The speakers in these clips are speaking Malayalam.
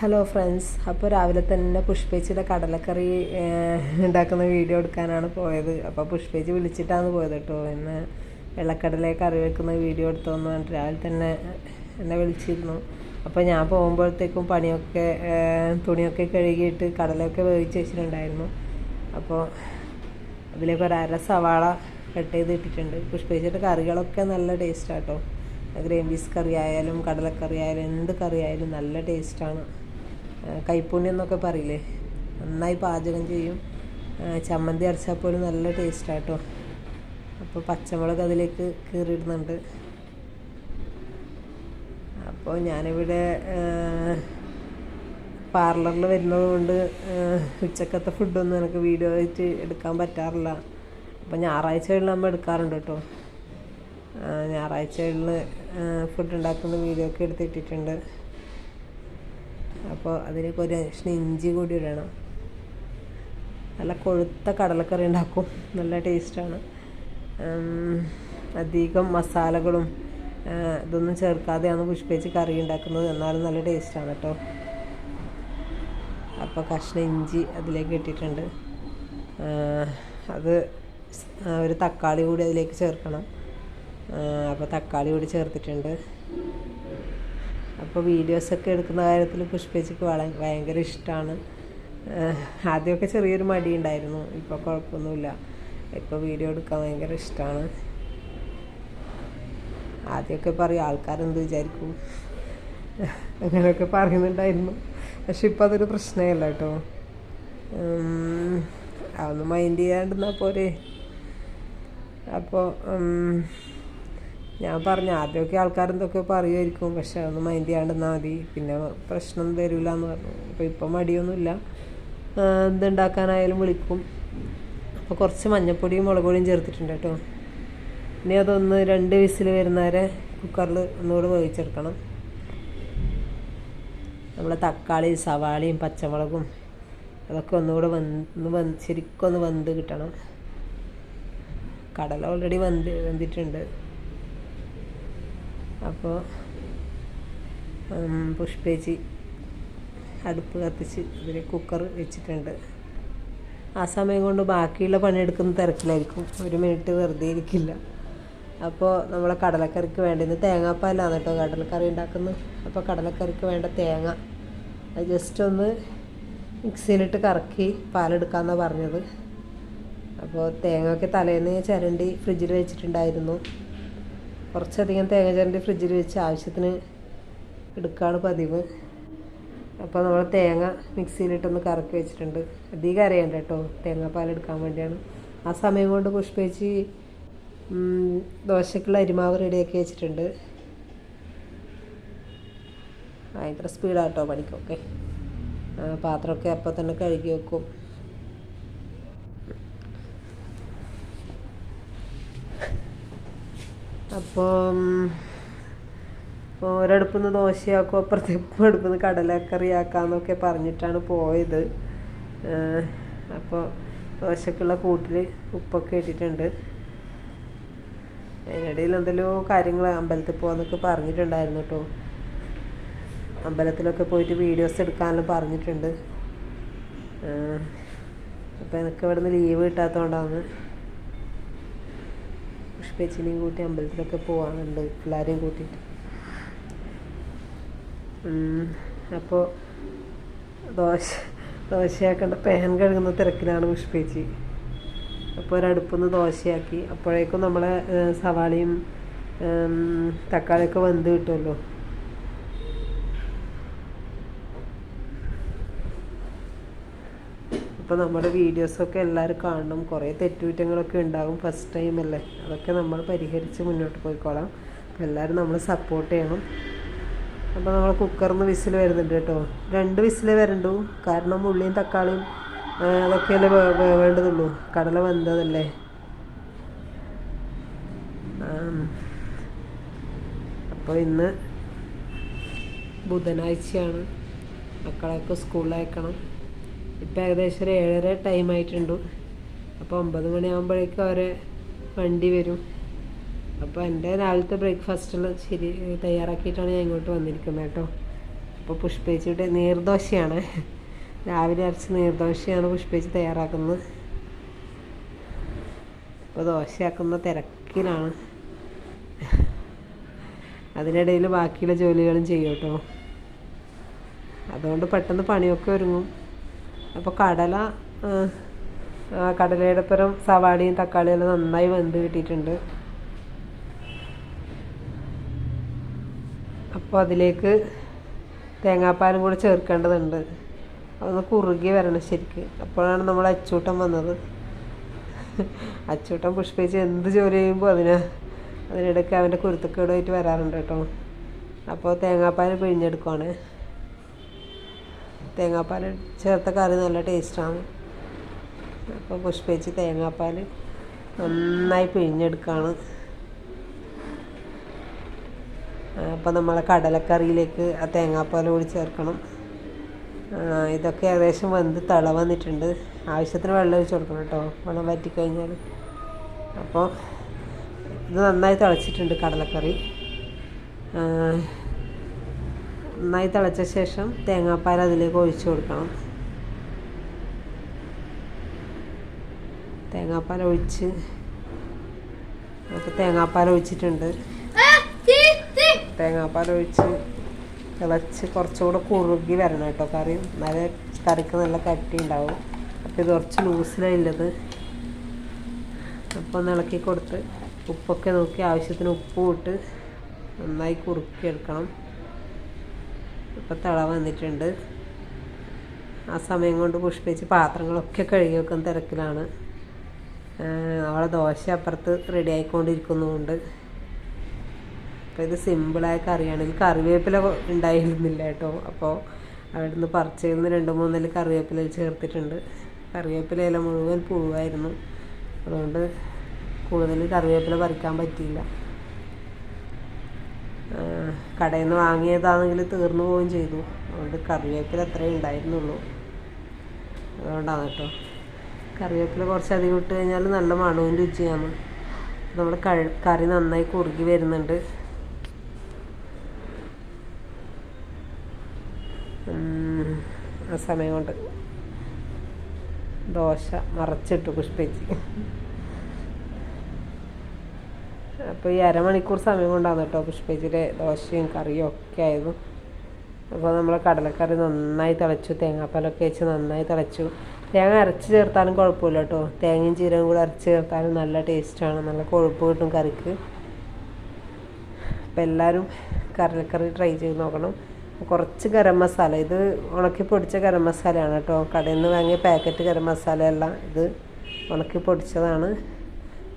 ഹലോ ഫ്രണ്ട്സ് അപ്പോൾ രാവിലെ തന്നെ പുഷ്പേച്ചിയുടെ കടലക്കറി ഉണ്ടാക്കുന്ന വീഡിയോ എടുക്കാനാണ് പോയത്. അപ്പോൾ പുഷ്പേച്ചി വിളിച്ചിട്ടാണ് പോയത് കേട്ടോ. ഇന്ന് വെള്ളക്കടല കറി വെക്കുന്ന വീഡിയോ എടുത്തോന്ന് പറഞ്ഞിട്ട് രാവിലെ തന്നെ എന്നെ വിളിച്ചിരുന്നു. അപ്പോൾ ഞാൻ പോകുമ്പോഴത്തേക്കും പണിയൊക്കെ തുണിയൊക്കെ കഴുകിയിട്ട് കടലയൊക്കെ വേവിച്ച് വെച്ചിട്ടുണ്ടായിരുന്നു. അപ്പോൾ അതിലേക്ക് ഒരു അര സവാള കട്ട് ചെയ്ത് ഇട്ടിട്ടുണ്ട്. പുഷ്പേച്ചിയുടെ കറികളൊക്കെ നല്ല ടേസ്റ്റാട്ടോ ഗ്രീൻ പീസ് കറി ആയാലും കടലക്കറി ആയാലും എന്ത് കറി ആയാലും നല്ല ടേസ്റ്റാണ് കൈപ്പുണ്യം എന്നൊക്കെ പറയില്ലേ? നന്നായി പാചകം ചെയ്യും. ചമ്മന്തി അരച്ചാൽ പോലും നല്ല ടേസ്റ്റ് ആട്ടോ അപ്പോൾ പച്ചമുളക് അതിലേക്ക് കീറിയിടുന്നുണ്ട്. അപ്പോൾ ഞാനിവിടെ പാർലറിൽ വരുന്നത് കൊണ്ട് ഉച്ചക്കത്തെ ഫുഡൊന്നും എനിക്ക് വീഡിയോ ആയിട്ട് എടുക്കാൻ പറ്റാറില്ല. അപ്പോൾ ഞായറാഴ്ചകളിൽ നമ്മൾ എടുക്കാറുണ്ട് കേട്ടോ ഞായറാഴ്ചകളിൽ ഫുഡ് ഉണ്ടാക്കുന്ന വീഡിയോ ഒക്കെ എടുത്തിട്ടിട്ടുണ്ട്. അപ്പോൾ അതിലേക്ക് ഒരു കഷ്ണം ഇഞ്ചി കൂടി ഇടണം. നല്ല കൊഴുത്ത കടലക്കറി ഉണ്ടാക്കും. നല്ല ടേസ്റ്റാണ് അധികം മസാലകളും ഇതൊന്നും ചേർക്കാതെയാണ് പുഷ്പേച്ച് കറി ഉണ്ടാക്കുന്നത്. എന്നാലും നല്ല ടേസ്റ്റാണ് കേട്ടോ അപ്പോൾ കഷ്ണ ഇഞ്ചി അതിലേക്ക് ഇട്ടിട്ടുണ്ട്. അത് ഒരു തക്കാളി കൂടി അതിലേക്ക് ചേർക്കണം. അപ്പോൾ തക്കാളി കൂടി ചേർത്തിട്ടുണ്ട്. അപ്പോൾ വീഡിയോസൊക്കെ എടുക്കുന്ന കാര്യത്തിൽ പുഷ്പേച്ചിക്ക് ഭയങ്കര ഇഷ്ടമാണ് ആദ്യമൊക്കെ ചെറിയൊരു മടി ഉണ്ടായിരുന്നു. ഇപ്പോൾ കുഴപ്പമൊന്നുമില്ല ഇപ്പോൾ വീഡിയോ എടുക്കാൻ ഭയങ്കര ഇഷ്ടമാണ് ആദ്യമൊക്കെ പറയും ആൾക്കാരെന്ത് വിചാരിക്കും? അങ്ങനെയൊക്കെ പറയുന്നുണ്ടായിരുന്നു. പക്ഷെ ഇപ്പം അതൊരു പ്രശ്നമല്ല കേട്ടോ. അതൊന്നും മൈൻഡ് ചെയ്യാണ്ടിരുന്നാൽ പോരെ. അപ്പോൾ ഞാൻ പറഞ്ഞു ആദ്യമൊക്കെ ആൾക്കാരെന്തൊക്കെ പറയുമായിരിക്കും പക്ഷെ ഒന്ന് മൈൻഡ് ചെയ്യാണ്ടെന്നാൽ മതി. പിന്നെ പ്രശ്നം വരില്ല എന്ന് പറഞ്ഞു. അപ്പോൾ ഇപ്പം മടിയൊന്നുമില്ല. എന്തുണ്ടാക്കാനായാലും വിളിക്കും. അപ്പോൾ കുറച്ച് മഞ്ഞപ്പൊടിയും മുളകുപൊടിയും ചേർത്തിട്ടുണ്ട് കേട്ടോ. ഇനി അതൊന്ന് രണ്ട് വിസിൽ വരുന്നവരെ കുക്കറിൽ ഒന്നുകൂടെ വേവിച്ചെടുക്കണം. നമ്മൾ തക്കാളി സവാളയും പച്ചമുളകും അതൊക്കെ ഒന്നുകൂടെ വന്ന് വന്ന് ശരിക്കും ഒന്ന് വെന്ത് കിട്ടണം. കടല ഓൾറെഡി വെന്ത് വെന്തിട്ടുണ്ട്. അപ്പോൾ പുഷ്പേച്ചി അടുപ്പ് കത്തിച്ച് ഇതിൽ കുക്കർ വെച്ചിട്ടുണ്ട്. ആ സമയം കൊണ്ട് ബാക്കിയുള്ള പണിയെടുക്കുന്ന തിരക്കിലായിരിക്കും. ഒരു മിനിറ്റ് വെറുതെ ഇരിക്കില്ല. അപ്പോൾ നമ്മളെ കടലക്കറിക്ക് വേണ്ട ഇന്ന് തേങ്ങാപ്പാലാണ് കേട്ടോ കടലക്കറി ഉണ്ടാക്കുന്നത്. അപ്പോൾ കടലക്കറിക്ക് വേണ്ട തേങ്ങ അത് ജസ്റ്റ് ഒന്ന് മിക്സിയിലിട്ട് കറക്കി പാലെടുക്കാമെന്നാണ് പറഞ്ഞത്. അപ്പോൾ തേങ്ങയൊക്കെ തലേന്ന് ചിരണ്ടി ഫ്രിഡ്ജിൽ വെച്ചിട്ടുണ്ടായിരുന്നു. കുറച്ചധികം തേങ്ങ ചിരണ്ടി ഫ്രിഡ്ജിൽ വെച്ച് ആവശ്യത്തിന് എടുക്കുകയാണ് പതിവ്. അപ്പോൾ നമ്മൾ തേങ്ങ മിക്സിയിലിട്ടൊന്ന് കറക്കി വെച്ചിട്ടുണ്ട്. അധികം അറിയണ്ട കേട്ടോ തേങ്ങാപ്പാലെടുക്കാൻ വേണ്ടിയാണ്. ആ സമയം കൊണ്ട് പുഷ്പേച്ചി ദോശക്കുള്ള അരിമാവ് റെഡിയാക്കി വെച്ചിട്ടുണ്ട്. ഭയങ്കര സ്പീഡാട്ടോ പണിക്കൊക്കെ പാത്രമൊക്കെ അപ്പോൾ തന്നെ കഴുകി വെക്കും. അപ്പം ഒരടുപ്പുനിന്ന് ദോശയാക്കും അപ്പുറത്തെ അടുപ്പിൽ നിന്ന് കടലക്കറി ആക്കാന്നൊക്കെ പറഞ്ഞിട്ടാണ് പോയത്. അപ്പോൾ ദോശക്കുള്ള കൂട്ടിൽ ഉപ്പൊക്കെ ഇട്ടിട്ടുണ്ട്. അതിനിടയിൽ എന്തെല്ലോ കാര്യങ്ങൾ അമ്പലത്തിൽ പോകാന്നൊക്കെ പറഞ്ഞിട്ടുണ്ടായിരുന്നു കേട്ടോ. അമ്പലത്തിലൊക്കെ പോയിട്ട് വീഡിയോസ് എടുക്കാനെല്ലാം പറഞ്ഞിട്ടുണ്ട്. അപ്പോൾ എനിക്ക് ഇവിടെ നിന്ന് ലീവ് കിട്ടാത്തതുകൊണ്ടാണ് പുഷ്പേച്ചിനെയും കൂട്ടി അമ്പലത്തിലൊക്കെ പോകാറുണ്ട് എല്ലാവരെയും കൂട്ടിയിട്ട്. അപ്പോൾ ദോശ ദോശയാക്കേണ്ട പാൻ കഴുകുന്ന തിരക്കിലാണ് പുഷ്പേച്ചി. അപ്പോൾ ഒരടുപ്പൊന്ന് ദോശയാക്കി. അപ്പോഴേക്കും നമ്മളെ സവാളയും തക്കാളിയൊക്കെ വെന്ത് കിട്ടുമല്ലോ അപ്പോൾ നമ്മുടെ വീഡിയോസൊക്കെ എല്ലാവരും കാണണം. കുറേ തെറ്റുകുറ്റങ്ങളൊക്കെ ഉണ്ടാകും ഫസ്റ്റ് ടൈം അല്ലേ? അതൊക്കെ നമ്മൾ പരിഹരിച്ച് മുന്നോട്ട് പോയിക്കോളാം. അപ്പോൾ എല്ലാവരും നമ്മൾ സപ്പോർട്ട് ചെയ്യണം. അപ്പോൾ നമ്മൾ കുക്കറിൽ നിന്ന് വിസിൽ വരുന്നുണ്ട് കേട്ടോ. രണ്ട് വിസിൽ വരണ്ടു. കാരണം ഉള്ളിയും തക്കാളിയും അതൊക്കെയല്ലേ വേ- വേവേണ്ടതുള്ളൂ കടല വെന്തതല്ലേ? അപ്പോൾ ഇന്ന് ബുധനാഴ്ചയാണ്. മക്കളൊക്കെ സ്കൂളിൽ ഇപ്പം ഏകദേശം ഒരു ഏഴര ടൈം ആയിട്ടുണ്ട്. അപ്പോൾ ഒമ്പത് മണിയാകുമ്പോഴേക്കും അവരെ വണ്ടി വരും. അപ്പോൾ എന്റെ രാവിലത്തെ ബ്രേക്ക്ഫാസ്റ്റുള്ള ശരി തയ്യാറാക്കിയിട്ടാണ് ഞാൻ ഇങ്ങോട്ട് വന്നിരിക്കുന്നത് കേട്ടോ. അപ്പോൾ പുഷ്പേച്ചിയുടെ നീർദോശയാണ്. രാവിലെ അരച്ച് നീർദോശയാണ് പുഷ്പേച്ചി തയ്യാറാക്കുന്നത്. അപ്പോൾ ദോശയാക്കുന്ന തിരക്കിലാണ്. അതിനിടയിൽ ബാക്കിയുള്ള ജോലികളും ചെയ്യും കേട്ടോ. അതുകൊണ്ട് പെട്ടെന്ന് പണിയൊക്കെ ഒരുങ്ങും. അപ്പോൾ കടല കടലയുടെ പുറം സവാളയും തക്കാളിയും എല്ലാം നന്നായി വെന്ത് കിട്ടിയിട്ടുണ്ട്. അപ്പോൾ അതിലേക്ക് തേങ്ങാപ്പാലും കൂടെ ചേർക്കേണ്ടതുണ്ട്. അതൊന്ന് കുറുകി വരണം ശരിക്ക്. അപ്പോഴാണ് നമ്മൾ അച്ചൂട്ടം വന്നത്. അച്ചൂട്ടം പുഷ്പിച്ച് എന്ത് ജോലി ചെയ്യുമ്പോൾ അതിന് അതിനിടയ്ക്ക് അവന്റെ കുരുത്തക്കേടുമായിട്ട് വരാറുണ്ട് കേട്ടോ. അപ്പോൾ തേങ്ങാപ്പാൽ പിഴിഞ്ഞെടുക്കുവാണ്. തേങ്ങാപ്പാൽ ചേർത്ത കറി നല്ല ടേസ്റ്റാണ്. അപ്പോൾ പുഷ്പിച്ച് തേങ്ങാപ്പാൽ നന്നായി പിഴിഞ്ഞെടുക്കുകയാണ് അപ്പോൾ നമ്മളെ കടലക്കറിയിലേക്ക് ആ തേങ്ങാപ്പാൽ കൂടി ചേർക്കണം. ഇതൊക്കെ ഏകദേശം വെന്ത് തിള വന്നിട്ടുണ്ട്. ആവശ്യത്തിന് വെള്ളം ഒഴിച്ച് കൊടുക്കണം കേട്ടോ. വെള്ളം വറ്റിക്കഴിഞ്ഞാൽ അപ്പോൾ ഇത് നന്നായി തിളച്ചിട്ടുണ്ട് കടലക്കറി. നന്നായി തിളച്ച ശേഷം തേങ്ങാപ്പാൽ അതിലേക്ക് ഒഴിച്ചു കൊടുക്കണം. തേങ്ങാപ്പാൽ ഒഴിച്ച് നമുക്ക് തേങ്ങാപ്പാൽ ഒഴിച്ചിട്ടുണ്ട്. തേങ്ങാപ്പാൽ ഒഴിച്ച് തിളച്ച് കുറച്ചുകൂടെ കുറുകി വരണം കേട്ടോ കറി. നല്ല കറിക്ക് നല്ല കട്ടി ഉണ്ടാവും അപ്പോൾ ഇത് കുറച്ച് ലൂസിലായുള്ളത് അപ്പോൾ ഒന്ന് ഇളക്കി കൊടുത്ത് ഉപ്പൊക്കെ നോക്കി ആവശ്യത്തിന് ഉപ്പ് ഇട്ട് നന്നായി കുറുക്കി എടുക്കണം. ഇപ്പോൾ തിള വന്നിട്ടുണ്ട്. ആ സമയം കൊണ്ട് പുഷ്പിച്ച് പാത്രങ്ങളൊക്കെ കഴുകി വെക്കുന്ന തിരക്കിലാണ്. അവളെ ദോശ അപ്പുറത്ത് റെഡി ആയിക്കൊണ്ടിരിക്കുന്നുമുണ്ട് അപ്പോൾ ഇത് സിമ്പിളായ കറിയാണെങ്കിൽ കറിവേപ്പില ഉണ്ടായിരുന്നില്ല കേട്ടോ. അപ്പോൾ അവിടുന്ന് പറിച്ചിരുന്ന് രണ്ട് മൂന്നിൽ കറിവേപ്പില ചേർത്തിട്ടുണ്ട്. കറിവേപ്പില ഇല മുഴുവൻ പൂവായിരുന്നു അതുകൊണ്ട് കൂടുതൽ കറിവേപ്പില പറിക്കാൻ പറ്റിയില്ല. കടയിൽ നിന്ന് വാങ്ങിയതാണെങ്കിൽ തീർന്നു പോവുകയും ചെയ്തു. അതുകൊണ്ട് കറിവേപ്പില അത്രയേ ഉണ്ടായിരുന്നുള്ളൂ. അതുകൊണ്ടാണ് കേട്ടോ. കറിവേപ്പില കുറച്ച് അധികം ഇട്ട് കഴിഞ്ഞാൽ നല്ല മണവും രുചിയാണ്. നമ്മൾ കറി നന്നായി കുറുകി വരുന്നുണ്ട്. ആ സമയം കൊണ്ട് ദോശ മറച്ചിട്ടു പുഷ്പിച്ച്. അപ്പോൾ ഈ അരമണിക്കൂർ സമയം കൊണ്ടാണ് കേട്ടോ പുഷ്പേച്ചിയുടെ ദോശയും കറിയും ഒക്കെ ആയിരുന്നു അപ്പോൾ നമ്മൾ കടലക്കറി നന്നായി തിളച്ചു തേങ്ങാപ്പാലൊക്കെ വെച്ച് നന്നായി തിളച്ചു. തേങ്ങ അരച്ച് ചേർത്താലും കുഴപ്പമില്ല കേട്ടോ. തേങ്ങയും ജീരകം കൂടെ അരച്ച് ചേർത്താലും നല്ല ടേസ്റ്റാണ് നല്ല കൊഴുപ്പ് കിട്ടും കറിക്ക്. അപ്പോൾ എല്ലാവരും കടലക്കറി ട്രൈ ചെയ്ത് നോക്കണം. കുറച്ച് ഗരം മസാല ഇത് ഉണക്കി പൊടിച്ച ഗരം മസാലയാണ് കേട്ടോ. കടയിൽ നിന്ന് വാങ്ങിയ പാക്കറ്റ് ഗരം മസാലയല്ല ഇത്. ഉണക്കി പൊടിച്ചതാണ്.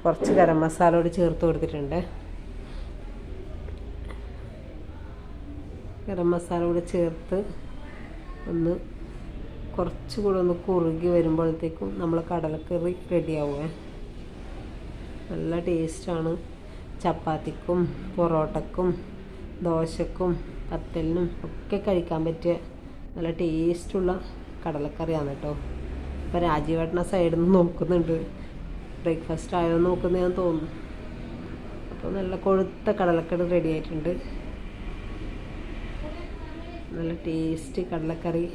കുറച്ച് ഗരം മസാല കൂടി ചേർത്ത് കൊടുത്തിട്ടുണ്ട്. ഗരം മസാല കൂടി ചേർത്ത് ഒന്ന് കുറച്ചുകൂടെ ഒന്ന് കുറുകി വരുമ്പോഴത്തേക്കും നമ്മൾ കടലക്കറി റെഡിയാവുക നല്ല ടേസ്റ്റാണ് ചപ്പാത്തിക്കും പൊറോട്ടക്കും ദോശക്കും പത്തലിനും ഒക്കെ കഴിക്കാൻ പറ്റിയ നല്ല ടേസ്റ്റുള്ള കടലക്കറിയാണ് കേട്ടോ. ഇപ്പോൾ രാജീവേട്ടന സൈഡിൽ നിന്ന് നോക്കുന്നുണ്ട്. ബ്രേക്ക്ഫാസ്റ്റ് ആയോ എന്ന് നോക്കുന്ന ഞാൻ തോന്നുന്നു. അപ്പോൾ നല്ല കൊഴുത്ത കടലക്കറി റെഡി ആയിട്ടുണ്ട്. നല്ല ടേസ്റ്റ് കടലക്കറി.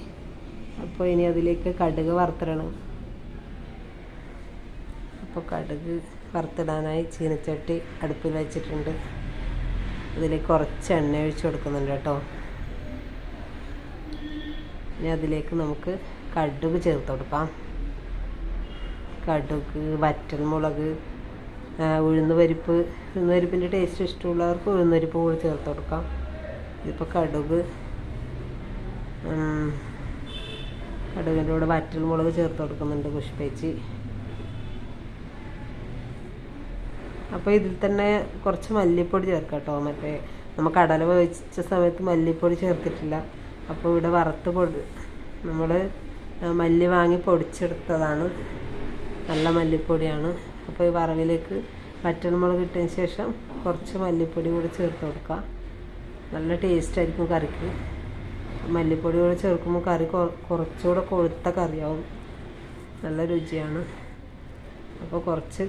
അപ്പോൾ ഇനി അതിലേക്ക് കടുക് വറുത്തിടണം. അപ്പോൾ കടുക് വറുത്തിടാനായി ചീനച്ചട്ടി അടുപ്പിൽ വെച്ചിട്ടുണ്ട്. അതിലേക്ക് കുറച്ച് എണ്ണ ഒഴിച്ചു കൊടുക്കുന്നുണ്ട് കേട്ടോ. ഇനി അതിലേക്ക് നമുക്ക് കടുക് ചേർത്ത് കൊടുക്കാം. കടുക് വറ്റൽ മുളക് ഉഴുന്ന് പരിപ്പ് ഉഴുന്ന് പരിപ്പിന്റെ ടേസ്റ്റ് ഇഷ്ടമുള്ളവർക്ക് ഉഴുന്ന് പരിപ്പ് കൂടി ചേർത്ത് കൊടുക്കാം. ഇതിപ്പോൾ കടുക് കടുകിന്റെ കൂടെ വറ്റൽമുളക് ചേർത്ത് കൊടുക്കുന്നുണ്ട് പുഷ്പേച്ചി. അപ്പോൾ ഇതിൽ തന്നെ കുറച്ച് മല്ലിപ്പൊടി ചേർക്കാം കേട്ടോ മറ്റേ നമ്മൾ കടല വേവിച്ച സമയത്ത് മല്ലിപ്പൊടി ചേർത്തിട്ടില്ല. അപ്പോൾ ഇവിടെ വറുത്ത് പൊടി നമ്മൾ മല്ലി വാങ്ങി പൊടിച്ചെടുത്തതാണ്. നല്ല മല്ലിപ്പൊടിയാണ്. അപ്പോൾ ഈ വറവിലേക്ക് വറ്റൽമുളക് ഇട്ടതിന് ശേഷം കുറച്ച് മല്ലിപ്പൊടി കൂടി ചേർത്ത് കൊടുക്കുക നല്ല ടേസ്റ്റ് ആയിരിക്കും കറിക്ക്. മല്ലിപ്പൊടി കൂടെ ചേർക്കുമ്പോൾ കറി കുറച്ചുകൂടെ കൊഴുത്ത കറിയാവും. നല്ല രുചിയാണ്. അപ്പോൾ കുറച്ച്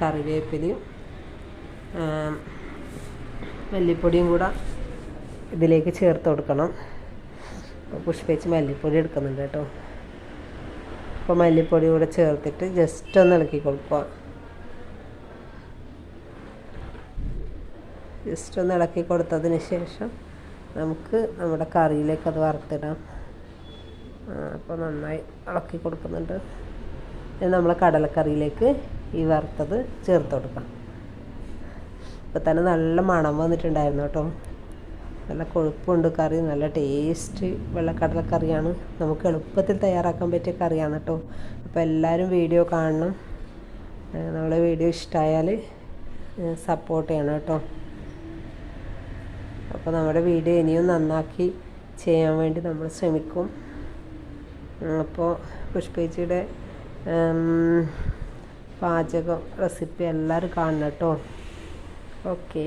കറിവേപ്പിലയും മല്ലിപ്പൊടിയും കൂടെ ഇതിലേക്ക് ചേർത്ത് കൊടുക്കണം. പുഷ്പിച്ച് മല്ലിപ്പൊടി എടുക്കുന്നുണ്ട് കേട്ടോ. അപ്പോൾ മല്ലിപ്പൊടി കൂടെ ചേർത്തിട്ട് ജസ്റ്റ് ഒന്ന് ഇളക്കി കൊടുക്കുക. ജസ്റ്റ് ഒന്ന് ഇളക്കി കൊടുത്തതിന് ശേഷം നമുക്ക് നമ്മുടെ കറിയിലേക്ക് അത് വറുത്തിടാം. അപ്പോൾ നന്നായി ഇളക്കി കൊടുക്കുന്നുണ്ട്. ഇനി നമ്മൾ കടലക്കറിയിലേക്ക് ഈ വറുത്തത് ചേർത്ത് കൊടുക്കാം. ഇപ്പം തന്നെ നല്ല മണം വന്നിട്ടുണ്ടായിരുന്നു കേട്ടോ. നല്ല കൊഴുപ്പുണ്ട് കറി നല്ല ടേസ്റ്റ് വെള്ളക്കടലക്കറിയാണ് നമുക്ക് എളുപ്പത്തിൽ തയ്യാറാക്കാൻ പറ്റിയ കറിയാണ് കേട്ടോ അപ്പോൾ എല്ലാവരും വീഡിയോ കാണണം. നമ്മളെ വീഡിയോ ഇഷ്ടമായാൽ സപ്പോർട്ട് ചെയ്യണം കേട്ടോ അപ്പോൾ നമ്മുടെ വീഡിയോ ഇനിയും നന്നാക്കി ചെയ്യാൻ വേണ്ടി നമ്മൾ ശ്രമിക്കും. അപ്പോൾ പുഷ്പേച്ചിയുടെ പാചകം റെസിപ്പി എല്ലാവരും കാണണം കേട്ടോ ഓക്കേ.